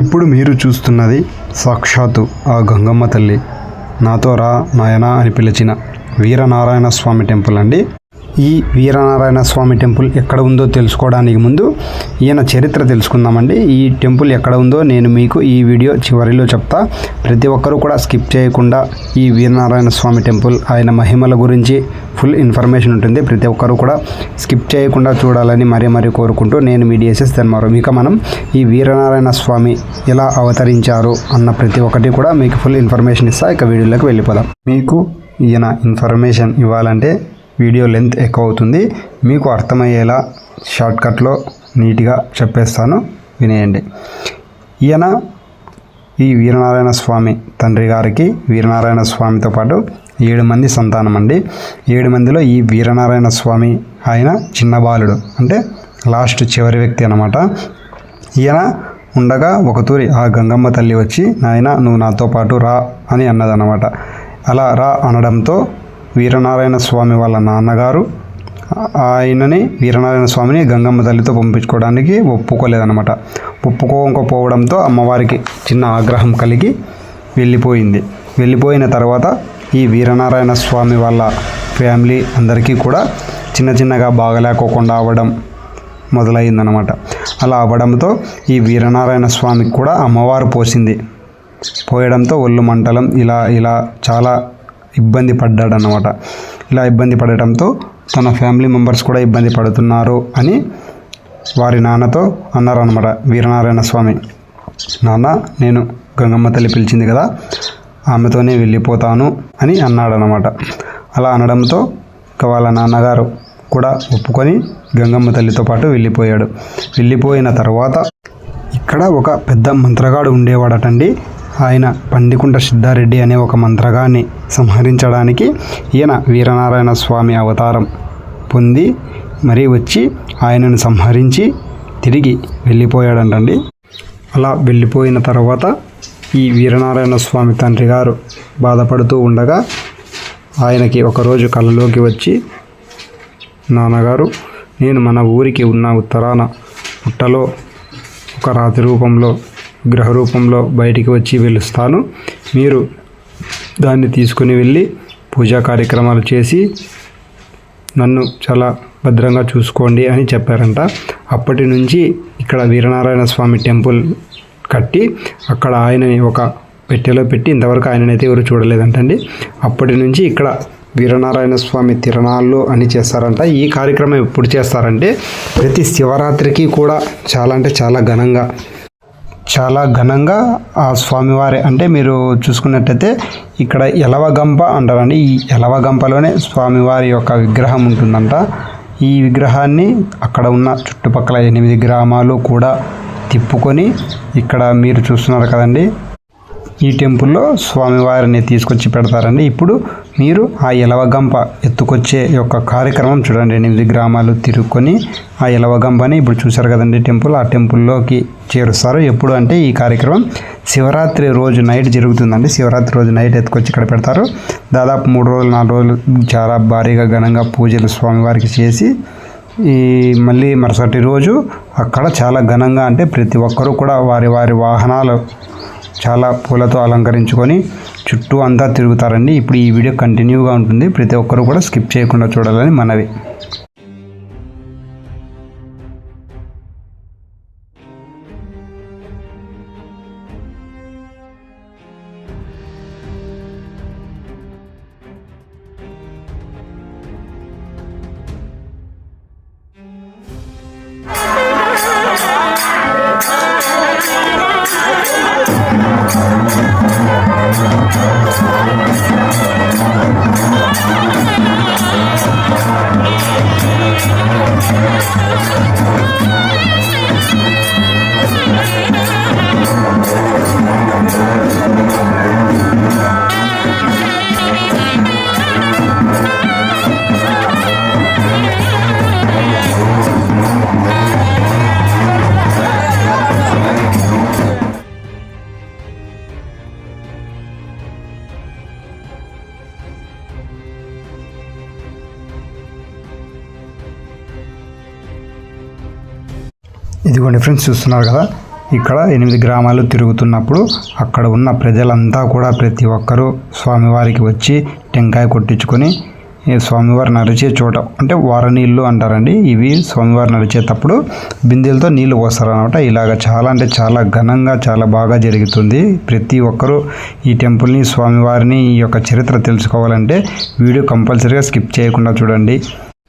ఇప్పుడు మీరు చూస్తున్నది సాక్షాత్తు ఆ గంగమ్మ తల్లి. నాతో రా నాయనా అని పిలిచిన వీరనారాయణ స్వామి టెంపుల్ అండి. ఈ వీరనారాయణ స్వామి టెంపుల్ ఎక్కడ ఉందో తెలుసుకోవడానికి ముందు ఈయన చరిత్ర తెలుసుకుందామండి. ఈ టెంపుల్ ఎక్కడ ఉందో నేను మీకు ఈ వీడియో చివరిలో చెప్తా. ప్రతి ఒక్కరూ కూడా స్కిప్ చేయకుండా ఈ వీరనారాయణ స్వామి టెంపుల్ ఆయన మహిమల గురించి ఫుల్ ఇన్ఫర్మేషన్ ఉంటుంది. ప్రతి ఒక్కరూ కూడా స్కిప్ చేయకుండా చూడాలని మరీ మరీ కోరుకుంటూ నేను మీ డిఎస్ఎస్ ధర్మారావు. ఇక మనం ఈ వీరనారాయణ స్వామి ఎలా అవతరించారు అన్న ప్రతి ఒక్కటి కూడా మీకు ఫుల్ ఇన్ఫర్మేషన్ ఇస్తా. ఇక వీడియోలోకి వెళ్ళిపోదాం. మీకు ఈయన ఇన్ఫర్మేషన్ ఇవ్వాలంటే వీడియో లెంత్ ఎక్కువ అవుతుంది. మీకు అర్థమయ్యేలా షార్ట్కట్లో నీట్గా చెప్పేస్తాను. వినేయండి. ఈయన ఈ వీరనారాయణ స్వామి తండ్రి గారికి వీరనారాయణ స్వామితో పాటు ఏడు మంది సంతానం అండి. ఏడు మందిలో ఈ వీరనారాయణ స్వామి ఆయన చిన్న బాలుడు. అంటే లాస్ట్ చివరి వ్యక్తి అనమాట ఈయన ఉండగా ఒకతూరి ఆ గంగమ్మ తల్లి వచ్చి నాయన నువ్వు నాతో పాటు రా అని అన్నదన్నమాట. అలా రా అనడంతో వీరనారాయణ స్వామి వాళ్ళ నాన్నగారు ఆయనని వీరనారాయణ స్వామిని గంగమ్మ తల్లితో పంపించుకోవడానికి ఒప్పుకోలేదనమాట ఒప్పుకోకపోవడంతో అమ్మవారికి చిన్న ఆగ్రహం కలిగి వెళ్ళిపోయింది. వెళ్ళిపోయిన తర్వాత ఈ వీరనారాయణ స్వామి వాళ్ళ ఫ్యామిలీ అందరికీ కూడా చిన్న చిన్నగా బాగలేకోకుండా అవ్వడం మొదలైందనమాట అలా అవ్వడంతో ఈ వీరనారాయణ స్వామికి కూడా అమ్మవారు పోసింది. పోయడంతో ఒళ్ళు మంటలం ఇలా ఇలా చాలా ఇబ్బంది పడ్డాడనమాట ఇలా ఇబ్బంది పడటంతో తన ఫ్యామిలీ మెంబర్స్ కూడా ఇబ్బంది పడుతున్నారు అని వారి నాన్నతో అన్నారనమాట వీరనారాయణ స్వామి. నాన్న నేను గంగమ్మ తల్లి పిలిచింది కదా ఆమెతోనే వెళ్ళిపోతాను అని అన్నాడనమాట అలా అనడంతో ఇక వాళ్ళ నాన్నగారు కూడా ఒప్పుకొని గంగమ్మ తల్లితో పాటు వెళ్ళిపోయాడు. వెళ్ళిపోయిన తర్వాత ఇక్కడ ఒక పెద్ద మంత్రగాడు ఉండేవాడటండి. ఆయన పండికుంట సిద్ధారెడ్డి అనే ఒక మంత్రగాన్ని సంహరించడానికి ఈయన వీరనారాయణ స్వామి అవతారం పొంది మరీ వచ్చి ఆయనను సంహరించి తిరిగి వెళ్ళిపోయాడంటండి. అలా వెళ్ళిపోయిన తర్వాత ఈ వీరనారాయణ స్వామి తండ్రి గారు బాధపడుతూ ఉండగా ఆయనకి ఒకరోజు కళ్ళలోకి వచ్చి నాన్నగారు నేను మన ఊరికి ఉన్న ఉత్తరాన పుట్టలో ఒక రాతి రూపంలో గ్రహ రూపంలో బయటికి వచ్చి వెలుస్తాను. మీరు దాన్ని తీసుకుని వెళ్ళి పూజా కార్యక్రమాలు చేసి నన్ను చాలా భద్రంగా చూసుకోండి అని చెప్పారంట. అప్పటి నుంచి ఇక్కడ వీరనారాయణ స్వామి టెంపుల్ కట్టి అక్కడ ఆయనని ఒక పెట్టెలో పెట్టి ఇంతవరకు ఆయననైతే ఎవరు చూడలేదంటండి. అప్పటి నుంచి ఇక్కడ వీరనారాయణ స్వామి తిరణాళ్ళు అని చేస్తారంట. ఈ కార్యక్రమం ఎప్పుడు చేస్తారంటే ప్రతి శివరాత్రికి కూడా చాలా అంటే చాలా ఘనంగా చాలా ఘనంగా ఆ స్వామివారి అంటే మీరు చూసుకున్నట్టయితే ఇక్కడ ఎలవగంప అంటారండి. ఈ ఎలవగంపలోనే స్వామివారి యొక్క విగ్రహం ఉంటుందంట. ఈ విగ్రహాన్ని అక్కడ ఉన్న చుట్టుపక్కల ఎనిమిది గ్రామాలు కూడా తిప్పుకొని ఇక్కడ మీరు చూస్తున్నారు కదండి. ఈ టెంపుల్లో స్వామివారిని తీసుకొచ్చి పెడతారండి. ఇప్పుడు మీరు ఆ ఎలవగంప ఎత్తుకొచ్చే యొక్క కార్యక్రమం చూడండి. ఎనిమిది గ్రామాలు తిరుక్కొని ఆ ఎలవగంపని ఇప్పుడు చూశారు కదండి టెంపుల్. ఆ టెంపుల్లోకి చేరుస్తారు. ఎప్పుడు అంటే ఈ కార్యక్రమం శివరాత్రి రోజు నైట్ జరుగుతుందండి. శివరాత్రి రోజు నైట్ ఎత్తుకొచ్చి ఇక్కడ పెడతారు. దాదాపు మూడు రోజులు నాలుగు రోజులు చాలా భారీగా ఘనంగా పూజలు స్వామివారికి చేసి ఈ మళ్ళీ మరుసటి రోజు అక్కడ చాలా ఘనంగా అంటే ప్రతి ఒక్కరూ కూడా వారి వారి వాహనాలు చాలా పూలతో అలంకరించుకొని చుట్టూ అంతా తిరుగుతారండి. ఇప్పుడు ఈ వీడియో కంటిన్యూగా ఉంటుంది. ప్రతి ఒక్కరు కూడా స్కిప్ చేయకుండా చూడాలని మనవి. ఇదిగోండి ఫ్రెండ్స్ చూస్తున్నారు కదా ఇక్కడ ఎనిమిది గ్రామాలు తిరుగుతున్నప్పుడు అక్కడ ఉన్న ప్రజలంతా కూడా ప్రతి ఒక్కరూ స్వామివారికి వచ్చి టెంకాయ కొట్టించుకొని ఈ స్వామివారు నడిచే చోట అంటే వార నీళ్ళు అంటారండి ఇవి స్వామివారు నడిచేటప్పుడు బిందెలతో నీళ్ళు పోస్తారనమాట ఇలాగ చాలా అంటే చాలా ఘనంగా చాలా బాగా జరుగుతుంది. ప్రతి ఒక్కరూ ఈ టెంపుల్ని స్వామివారిని ఈ యొక్క చరిత్ర తెలుసుకోవాలంటే వీడియో కంపల్సరీగా స్కిప్ చేయకుండా చూడండి.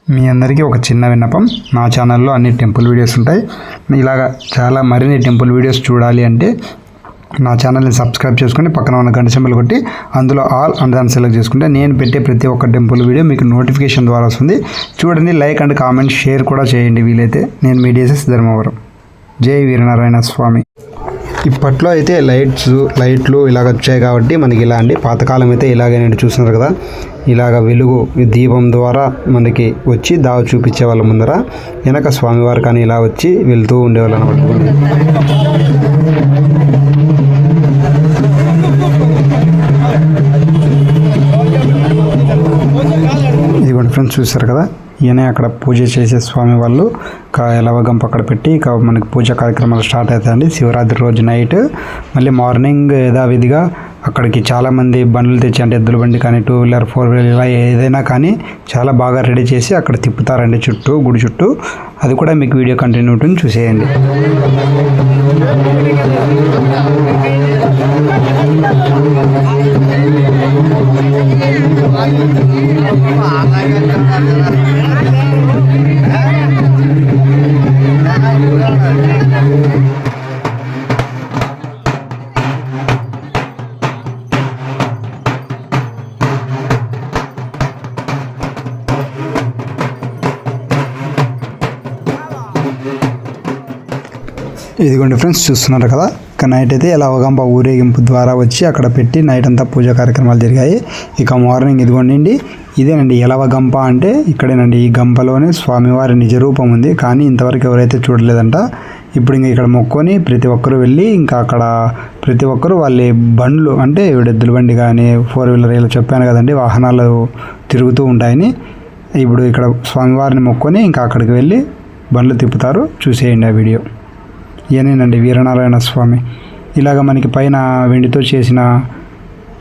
మీ అందరికీ ఒక చిన్న విన్నపం. నా ఛానల్లో అన్ని టెంపుల్ వీడియోస్ ఉంటాయి. ఇలాగా చాలా మరిన్ని టెంపుల్ వీడియోస్ చూడాలి అంటే నా ఛానల్ని సబ్స్క్రైబ్ చేసుకుని పక్కన ఉన్న గంట సింబల్ కొట్టి అందులో ఆల్ అండ్ దాన్ని సెలెక్ట్ చేసుకుంటే నేను పెట్టే ప్రతి ఒక్క టెంపుల్ వీడియో మీకు నోటిఫికేషన్ ద్వారా వస్తుంది. చూడండి లైక్ అండ్ కామెంట్ షేర్ కూడా చేయండి వీలైతే. నేను మీ డిఎస్ఎస్ ధర్మవరం. జై వీరనారాయణ స్వామి. ఇప్పట్లో అయితే లైట్స్ లైట్లు ఇలాగ వచ్చాయి కాబట్టి మనకి ఇలా అండి పాతకాలం అయితే ఇలాగే నేను చూస్తున్నారు కదా. ఇలాగ వెలుగు దీపం ద్వారా మనకి వచ్చి దావ చూపించే వాళ్ళ ముందర వెనక స్వామివారు కానీ ఇలా వచ్చి వెళ్తూ ఉండేవాళ్ళు అనమాట ఇదిగోండి ఫ్రెండ్స్ చూస్తారు కదా? ఈయనే అక్కడ పూజ చేసే స్వామి వాళ్ళు. కా ఎలవగంప అక్కడ పెట్టి ఇక మనకి పూజ కార్యక్రమాలు స్టార్ట్ అవుతాయండి. శివరాత్రి రోజు నైట్. మళ్ళీ మార్నింగ్ యథావిధిగా అక్కడికి చాలామంది బండ్లు తెచ్చి అంటే ఎద్దుల బండి కానీ టూ వీలర్ ఫోర్ వీలర్ ఇలా ఏదైనా కానీ చాలా బాగా రెడీ చేసి అక్కడ తిప్పుతారండి చుట్టూ గుడి చుట్టూ. అది కూడా మీకు వీడియో కంటిన్యూ ఉంటుంది చూసేయండి. ఇదిగోండి ఫ్రెండ్స్ చూస్తున్నారు కదా? ఇక నైట్ అయితే ఇలా అవగంప ఊరేగింపు ద్వారా వచ్చి అక్కడ పెట్టి నైట్ అంతా పూజ కార్యక్రమాలు జరిగాయి. ఇక మార్నింగ్ ఇదిగోండి ఇదేనండి ఎలవగంప అంటే ఇక్కడేనండి ఈ గంపలోనే స్వామివారి నిజ రూపం ఉంది. కానీ ఇంతవరకు ఎవరైతే చూడలేదంట ఇప్పుడు ఇంక ఇక్కడ మొక్కొని ప్రతి ఒక్కరూ వెళ్ళి ఇంకా అక్కడ ప్రతి ఒక్కరూ వాళ్ళ బండ్లు అంటే ఎద్దుల బండి కానీ ఫోర్ వీలర్ ఇలా చెప్పాను కదండి వాహనాలు తిరుగుతూ ఉంటాయని ఇప్పుడు ఇక్కడ స్వామివారిని మొక్కొని ఇంకా అక్కడికి వెళ్ళి బండ్లు తిప్పుతారు. చూసేయండి ఆ వీడియో. ఈయనేనండి వీరనారాయణ స్వామి? ఇలాగ మనకి పైన వెండితో చేసిన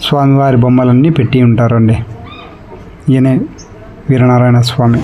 స్వామివారి బొమ్మలన్నీ పెట్టి ఉంటారండి. ఈయనే వీరనారాయణ స్వామి.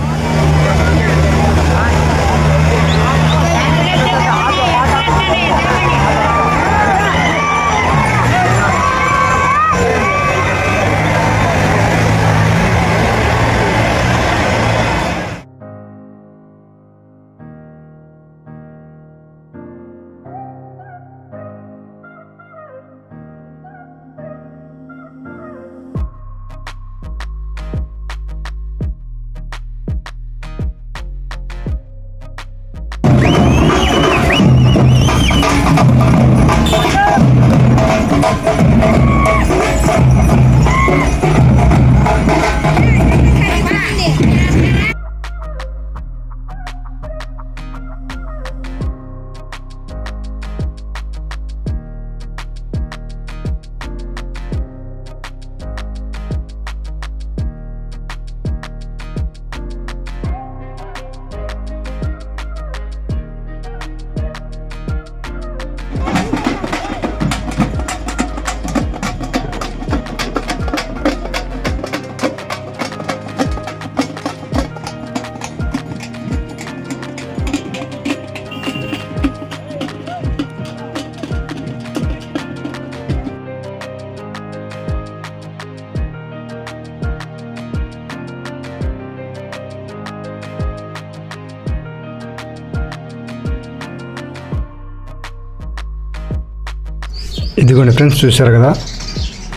ఇదిగోండి ఫ్రెండ్స్ చూశారు కదా?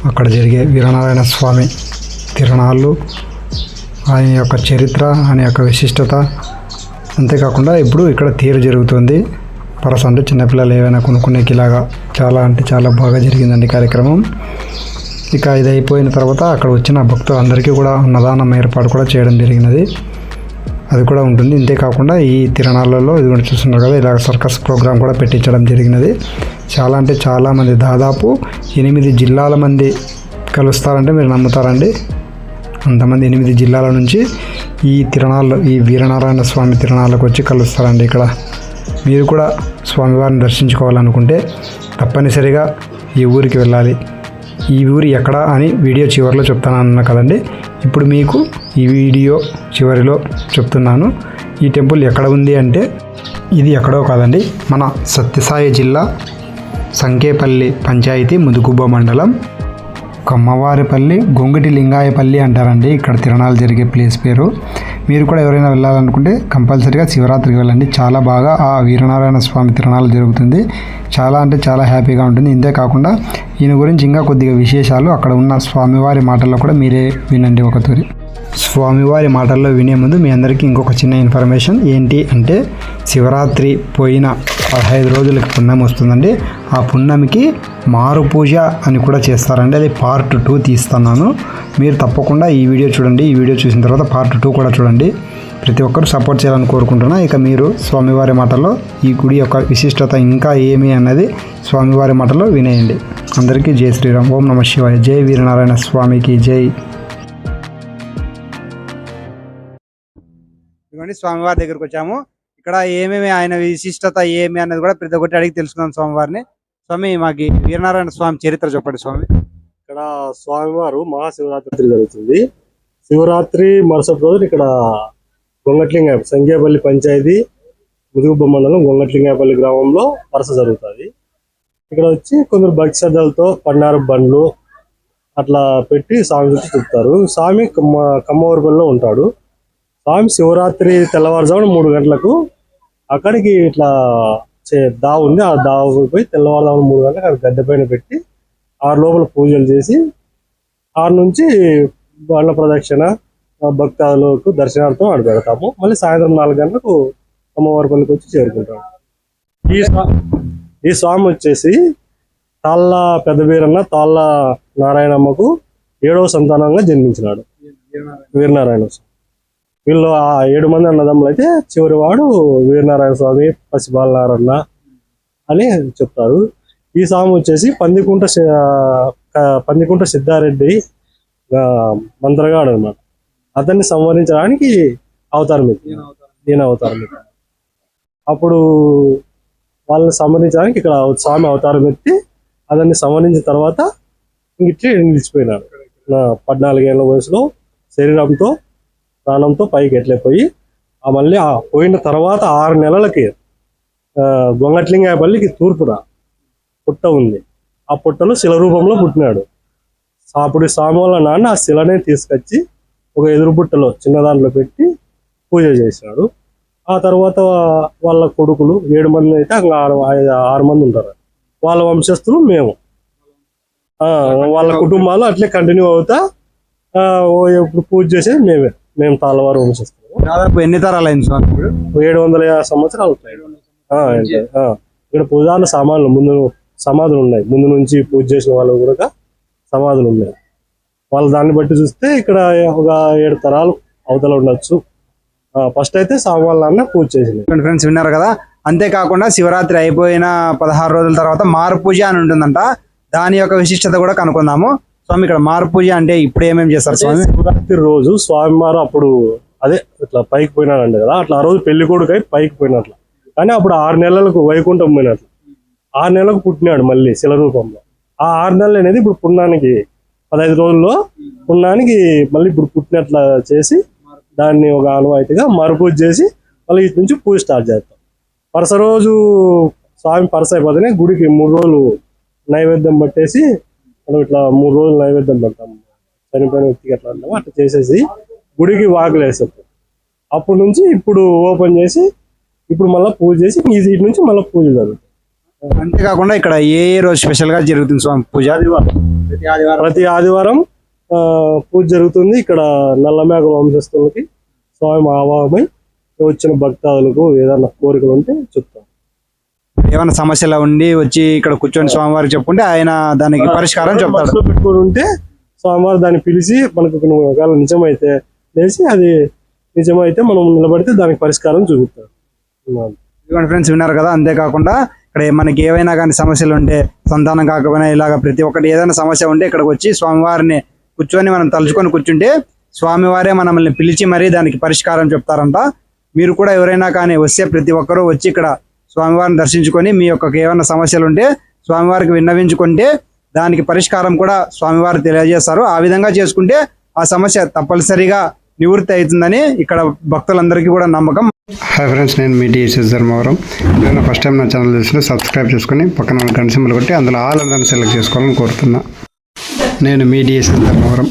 అక్కడ జరిగే వీరనారాయణ స్వామి తిరణాలు ఆయన యొక్క చరిత్ర ఆయన యొక్క విశిష్టత. అంతేకాకుండా ఇప్పుడు ఇక్కడ తీరు జరుగుతుంది. పరస అంటే చిన్నపిల్లలు ఏవైనా కొనుక్కునేకి ఇలాగా చాలా అంటే చాలా బాగా జరిగిందండి కార్యక్రమం. ఇక ఇది అయిపోయిన తర్వాత అక్కడ వచ్చిన భక్తులందరికీ కూడా అన్నదానం ఏర్పాటు కూడా చేయడం జరిగినది. అది కూడా ఉంటుంది. ఇంతేకాకుండా ఈ తిరణాలలో ఇది కూడా చూస్తున్నారు కదా ఇలాగ సర్కస్ ప్రోగ్రామ్ కూడా పెట్టించడం జరిగినది. చాలా అంటే చాలామంది దాదాపు ఎనిమిది జిల్లాల మంది కలుస్తారంటే మీరు నమ్ముతారండి. అంతమంది ఎనిమిది జిల్లాల నుంచి ఈ తిరణాల్లో ఈ వీరనారాయణ స్వామి తిరణాలకు వచ్చి కలుస్తారండి ఇక్కడ. మీరు కూడా స్వామివారిని దర్శించుకోవాలనుకుంటే తప్పనిసరిగా ఈ ఊరికి వెళ్ళాలి. ఈ ఊరు ఎక్కడ అని వీడియో చివరిలో చెప్తాను అన్నా కదండి. ఇప్పుడు మీకు ఈ వీడియో చివరిలో చెప్తున్నాను. ఈ టెంపుల్ ఎక్కడ ఉంది అంటే ఇది ఎక్కడో కాదండి మన సత్యసాయి జిల్లా సంకేపల్లి పంచాయతీ ముదుగుబ్బ మండలం. కమ్మవారిపల్లి గొంగటి లింగాయపల్లి అంటారండి. ఇక్కడ తిరణాలు జరిగే ప్లేస్ పేరు. మీరు కూడా ఎవరైనా వెళ్ళాలనుకుంటే కంపల్సరీగా శివరాత్రికి వెళ్ళండి. చాలా బాగా ఆ వీరనారాయణ స్వామి తిరణాలు జరుగుతుంది. చాలా అంటే చాలా హ్యాపీగా ఉంటుంది. ఇంతే కాకుండా ఈయన గురించి ఇంకా కొద్దిగా విశేషాలు అక్కడ ఉన్న స్వామివారి మాటల్లో కూడా మీరే వినండి ఒక తూరి స్వామివారి మాటల్లో వినే ముందు మీ అందరికీ ఇంకొక చిన్న ఇన్ఫర్మేషన్. ఏంటి అంటే శివరాత్రి పోయిన పదహైదు రోజులకి పుణ్యం వస్తుందండి. ఆ పుణ్యమికి మారు పూజ అని కూడా చేస్తారండి. అది పార్ట్ టూ తీస్తున్నాను. మీరు తప్పకుండా ఈ వీడియో చూడండి. ఈ వీడియో చూసిన తర్వాత పార్ట్ టూ కూడా చూడండి. ప్రతి ఒక్కరు సపోర్ట్ చేయాలని కోరుకుంటున్నా. ఇక మీరు స్వామివారి మాటల్లో ఈ గుడి యొక్క విశిష్టత ఇంకా ఏమి అన్నది స్వామివారి మాటలో వినేయండి. అందరికీ జై శ్రీరామ్. ఓం నమ శివాయ. జై వీరనారాయణ స్వామికి జై. ఇదిగోండి స్వామివారి దగ్గరకు వచ్చాము. ఇక్కడ ఏమేమి ఆయన విశిష్టత ఏమి అనేది కూడా ప్రతి ఒక్కటి అడిగి తెలుసుకున్నాం స్వామివారిని. స్వామి మాకు వీరనారాయణ స్వామి చరిత్ర చెప్పండి స్వామి. ఇక్కడ స్వామివారు మహాశివరాత్రి జరుగుతుంది. శివరాత్రి మరుసటి రోజున ఇక్కడ గొంగట్లింగ సంఖ్యాపల్లి పంచాయతీ ముదుగుబ్బ మండలం గొంగట్లింగాపల్లి గ్రామంలో వరుస జరుగుతుంది. ఇక్కడ వచ్చి కొందరు భక్తి శ్రద్ధలతో పన్నారు బండ్లు అట్లా పెట్టి స్వామి చుట్టూ తిప్పుతారు. స్వామి కమ్మ కమ్మవరపల్లిలో ఉంటాడు. స్వామి శివరాత్రి తెల్లవారుజామున మూడు గంటలకు అక్కడికి ఇట్లా చే- దావు ఉంది. ఆ దావు పోయి తెల్లవారుజామున మూడు గంటలకు అక్కడ గద్దె పైన పెట్టి ఆరు లోపల పూజలు చేసి ఆరు నుంచి బండ్ల ప్రదక్షిణ భక్తాదులకు దర్శనార్థం ఆడ పెడతాము. మళ్ళీ సాయంత్రం నాలుగు గంటలకు అమ్మవారి పల్లికి వచ్చి చేరుకుంటాము. ఈ ఈ స్వామి వచ్చేసి తాళ్ళ పెద్దబీరన్న తాళ్ళ నారాయణమ్మకు ఏడవ సంతానంగా జన్మించినాడు. వీరనారాయణ స్వామి. వీళ్ళు ఆ ఏడు మంది అన్నదమ్ములు అయితే చివరి వాడు వీరనారాయణ స్వామి పసిబాలనారన్న అని చెప్తారు. ఈ స్వామి వచ్చేసి పందికుంట పందికుంట సిద్ధారెడ్డి మంత్రగాడు అన్నమాట. అతన్ని సంవరించడానికి అవతారం ఎత్తి ఈయన అవతారం ఎత్తి అప్పుడు వాళ్ళని సంహరించడానికి ఇక్కడ స్వామి అవతారం ఎత్తి అతన్ని సంహరించిన తర్వాత ఇంగిట్లే నిలిచిపోయినాడు. నా పద్నాలుగేళ్ళ వయసులో శరీరంతో ప్రాణంతో పైకి ఎట్లయిపోయి ఆ మళ్ళీ ఆ పోయిన తర్వాత ఆరు నెలలకి ఆ, గొంగట్లింగాయపల్లికి తూర్పున పుట్ట ఉంది. ఆ పుట్టలో శిల రూపంలో పుట్టినాడు. అప్పుడు సామూల నాన్న ఆ శిలనే తీసుకొచ్చి ఒక ఎదురు పుట్టలో చిన్న దాంట్లో పెట్టి పూజ చేశాడు. ఆ తర్వాత వాళ్ళ కొడుకులు ఏడు మంది అయితే ఆరు ఆరు మంది ఉంటారు. వాళ్ళ వంశస్థులు మేము. ఆ, వాళ్ళ కుటుంబాలు అట్లే కంటిన్యూ అవుతా ఆ, పూజ చేసేది మేమే. మేము తాళవారు వంశస్థులు దాదాపు ఎన్ని తరాలు అయింది స్వామి ఇప్పుడు? ఏడు వందల యాభై సంవత్సరాలు ఆ. ఇక్కడ పూజారుల సామాన్లు ముందు సమాధులు ఉన్నాయి. ముందు నుంచి పూజ చేసిన వాళ్ళు కూడా సమాధులు ఉన్నాయి. వాళ్ళ దాన్ని బట్టి చూస్తే ఇక్కడ ఒక ఏడు తరాలు అవతల ఉండొచ్చు. ఫస్ట్ అయితే సామాన్లు అన్న పూజ చేసింది ఫ్రెండ్స్ విన్నారు కదా? అంతేకాకుండా శివరాత్రి అయిపోయిన పదహారు రోజుల తర్వాత మారు పూజ అని ఉంటుందంట. దాని యొక్క విశిష్టత కూడా కనుక్కుందాము. స్వామి ఇక్కడ మారు పూజ అంటే ఇప్పుడు ఏమేమి చేస్తారు స్వామి? శివరాత్రి రోజు స్వామివారు అప్పుడు అదే ఇట్లా పైకి పోయినాడండి కదా అట్లా ఆ రోజు పెళ్ళి కొడుకై పైకి పోయినట్లు. కానీ అప్పుడు ఆరు నెలలకు వైకుంఠం పోయినట్లు. ఆరు నెలలకు పుట్టినాడు మళ్ళీ శిల రూపంలో. ఆ ఆరు నెలలు అనేది ఇప్పుడు పుణ్యానికి పదహైదు రోజుల్లో పుణ్యానికి మళ్ళీ ఇప్పుడు పుట్టినట్ల చేసి దాన్ని ఒక ఆనవాయితీగా మరుపూజ చేసి మళ్ళీ ఇటు నుంచి పూజ స్టార్ట్ చేస్తాం. పరస రోజు స్వామి పరస అయిపోతేనే గుడికి మూడు రోజులు నైవేద్యం పట్టేసి మనం ఇట్లా మూడు రోజులు నైవేద్యం పెడతాం చనిపోయిన వ్యక్తికి ఎట్లా అంటామో అట్లా చేసేసి గుడికి వాకులు వేసేస్తాం అప్పటి నుంచి ఇప్పుడు ఓపెన్ చేసి ఇప్పుడు మళ్ళీ పూజ చేసి ఈ సీట్ నుంచి మళ్ళీ పూజ జరుగుతుంది. అంతేకాకుండా ఇక్కడ ఏ ఏ రోజు స్పెషల్గా జరుగుతుంది స్వామి? పూజ ప్రతి ఆదివారం. ప్రతి ఆదివారం పూజ జరుగుతుంది. ఇక్కడ నల్లమేకల వంశస్థులకి స్వామి ఆవాహమై వచ్చిన భక్తాదులకు ఏదైనా కోరికలు ఉంటే చెప్తాం. ఏమైనా సమస్యలు ఉండి వచ్చి ఇక్కడ కూర్చొని స్వామివారికి చెప్పుకుంటే ఆయన దానికి పరిష్కారం చెప్తాడు. పెట్టుకొని ఉంటే స్వామివారు దాన్ని పిలిచి మనకు ఒకవేళ నిజమైతే లేచి అది నిజమైతే మనం నిలబడితే దానికి పరిష్కారం ఇదిగోండి ఫ్రెండ్స్ విన్నారు కదా? అంతేకాకుండా ఇక్కడ మనకి ఏవైనా కానీ సమస్యలు ఉంటే సంతానం కాకపోయినా ఇలాగ ప్రతి ఒక్కటి ఏదైనా సమస్య ఉంటే ఇక్కడికి వచ్చి స్వామివారిని కూర్చొని మనం తలుచుకొని కూర్చుంటే స్వామివారే మనల్ని పిలిచి మరీ దానికి పరిష్కారం చెప్తారంట. మీరు కూడా ఎవరైనా కానీ వస్తే ప్రతి ఒక్కరూ వచ్చి ఇక్కడ స్వామివారిని దర్శించుకొని మీ యొక్క ఏమైనా సమస్యలు ఉంటే స్వామివారికి విన్నవించుకుంటే దానికి పరిష్కారం కూడా స్వామివారు తెలియజేస్తారు. ఆ విధంగా చేసుకుంటే ఆ సమస్య తప్పనిసరిగా నివృత్తి అవుతుందని ఇక్కడ భక్తులందరికీ కూడా నమ్మకం. హాయ్ ఫ్రెండ్స్ నేను మీ డిఎస్ఎస్ ధర్మవరం. నేను ఫస్ట్ టైం నా ఛానల్ చూసినా సబ్స్క్రైబ్ చేసుకుని పక్కన గంట సింబల్ కొట్టి అందులో ఆల్ అని సెలెక్ట్ చేసుకోవాలని కోరుతున్నా. నేను మీ డిఎస్ఎస్ ధర్మవరం.